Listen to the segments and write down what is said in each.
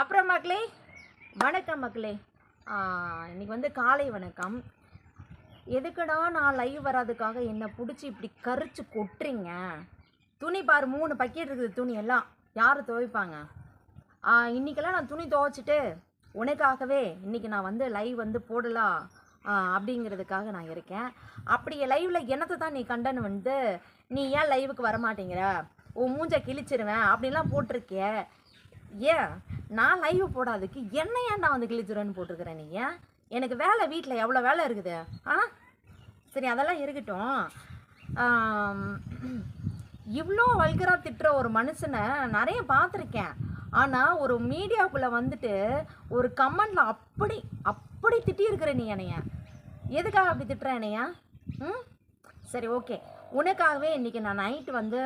அப்புறம் மக்களே வணக்கம் மக்களே. இன்றைக்கி இன்னைக்கு வந்து காலை வணக்கம். எதுக்குடா நான் லைவ் வராதுக்காக என்னை பிடிச்சி இப்படி கரிச்சு கொட்டுறீங்க? துணி பாரு மூணு பக்கெட் இருக்குது துணி எல்லாம். யார் துவைப்பாங்க? இன்றைக்கெல்லாம் இன்னைக்கெல்லாம் நான் துணி துவைச்சிட்டு உனக்காகவே இன்றைக்கி நான் வந்து லைவ் வந்து போடலாம் அப்படிங்கிறதுக்காக நான் இருக்கேன். அப்படி லைவில் என்னத்தை தான் நீ கண்டன்னு வந்து நீ ஏன் லைவுக்கு வர மாட்டேங்கிற உன் மூஞ்சை கிழிச்சிருவேன் அப்படின்லாம் போட்டிருக்கே ஏன்? நான் லைவ் போடாதுக்கு என்ன ஏன் நான் வந்து கிழிச்சிருவேன்னு போட்டிருக்கிறேன் நீ? ஏன் எனக்கு வேலை வீட்டில் எவ்வளோ வேலை இருக்குது? ஆ? சரி அதெல்லாம் இருக்கட்டும். இவ்வளோ வல்கராக திட்டுற ஒரு மனுஷனை நிறைய பார்த்துருக்கேன். ஆனால் ஒரு மீடியாவுக்குள்ளே வந்துட்டு ஒரு கமெண்டில் அப்படி அப்படி திட்டியிருக்கிற நீ என்னைய. எதுக்காக அப்படி திட்டுற என்னையா? ம்? சரி ஓகே. உனக்காகவே இன்றைக்கி நான் நைட்டு வந்து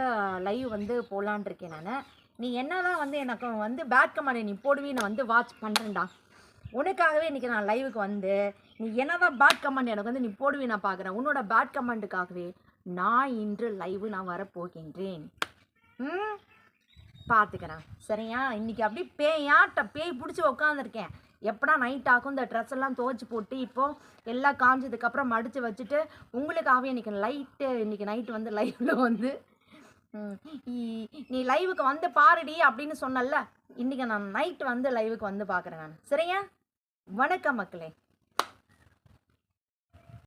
லைவ் வந்து போகலான் இருக்கேன் நான். நீ என்னதான் வந்து எனக்கு வந்து பேட் கமெண்ட் நீ போடுவீன்னு வந்து வாட்ச் பண்ணுறேன்டா உனக்காகவே இன்றைக்கி நான் லைவுக்கு வந்து நீ என்னதான் பேட் கமெண்ட் எனக்கு வந்து நீ போடுவி நான் பார்க்குறேன் உன்னோட பேட் கமெண்ட்டுக்காகவே நான் இன்று லைவு நான் வரப்போகின்றேன். ம்? பார்த்துக்கிறேன் சரியா? இன்னைக்கு அப்படியே பேயாட்ட பேய் பிடிச்சி உட்காந்துருக்கேன் எப்படா நைட் ஆகும்? இந்த ட்ரெஸ் எல்லாம் துவச்சி போட்டு இப்போ எல்லாம் காஞ்சதுக்கப்புறம் மடித்து வச்சுட்டு உங்களுக்காகவே இன்றைக்கி லைட்டு இன்னைக்கு நைட்டு வந்து லைவில் வந்து நீ லைவுக்கு வந்து பாருடி அப்படின்னு சொன்னல இன்றைக்கி நான் நைட் வந்து லைவுக்கு வந்து பார்க்குறேன் நான். சரியா? வணக்கம் மக்களே.